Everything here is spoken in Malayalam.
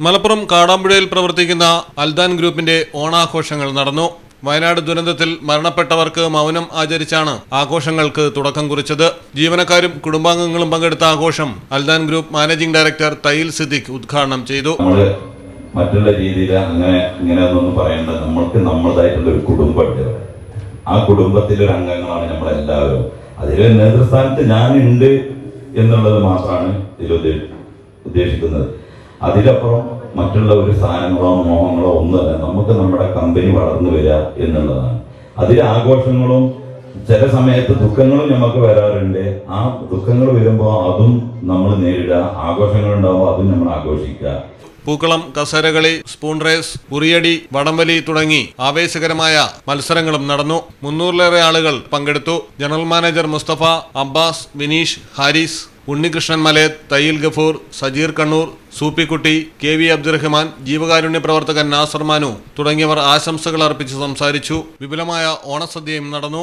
മലപ്പുറം കാടാമ്പുഴയിൽ പ്രവർത്തിക്കുന്ന അൽദാൻ ഗ്രൂപ്പിന്റെ ഓണാഘോഷങ്ങൾ നടന്നു. വയനാട് ദുരന്തത്തിൽ മരണപ്പെട്ടവർക്ക് മൗനം ആചരിച്ചാണ് ആഘോഷങ്ങൾക്ക് തുടക്കം കുറിച്ചത്. ജീവനക്കാരും കുടുംബാംഗങ്ങളും പങ്കെടുത്ത ആഘോഷം Aldan group managing director Thayyil Siddique ഉദ്ഘാടനം ചെയ്തു. മറ്റുള്ള രീതിയിൽ അങ്ങനെ ഇങ്ങനെ ഒന്നും പറയേണ്ട. നമ്മൾക്ക് നമ്മളതായിട്ടുള്ള ഒരു കുടുംബമുണ്ട്. ആ കുടുംബത്തിലെ അംഗങ്ങളാണ് നമ്മളെല്ലാവരും. അതിലെ നേതൃസ്ഥാനത്ത് ഞാനുണ്ട് എന്നുള്ളത് മാത്രമാണ് ഇതിൽ ഉദ്ദേ- ഉദ്ദേശിക്കുന്നത്. അതിലപ്പുറം മറ്റുള്ള ഒരു സ്ഥാനങ്ങളോ മോഹങ്ങളോ ഒന്നുമല്ല. നമുക്ക് നമ്മുടെ കമ്പനി വളർന്നു വരിക എന്നുള്ളതാണ്. അതിൽ ആഘോഷങ്ങളും ചില സമയത്ത് ദുഃഖങ്ങളും നമുക്ക് വരാറുണ്ട്. ആ ദുഃഖങ്ങൾ വരുമ്പോൾ അതും നമ്മൾ നേരിടുക. ആഘോഷങ്ങൾ ഉണ്ടാവുമ്പോൾ അതും നമ്മൾ ആഘോഷിക്കുക. പൂക്കളം കസരകളി സ്പൂൺ റേസ് ഉറിയടി വടംവലി തുടങ്ങി ആവേശകരമായ മത്സരങ്ങളും നടന്നു. മുന്നൂറിലേറെ ആളുകൾ പങ്കെടുത്തു. General manager Mustafa Abbas Vineesh Haris. Unnikrishnan Malethu Thayyil Gafoor Sajeer Kannur Soopikutty K V Abdurahman ജീവകാരുണ്യ പ്രവർത്തകൻ നാസർമാനു തുടങ്ങിയവർ ആശംസകൾ അർപ്പിച്ച് സംസാരിച്ചു. വിപുലമായ ഓണസദ്യയും നടന്നു.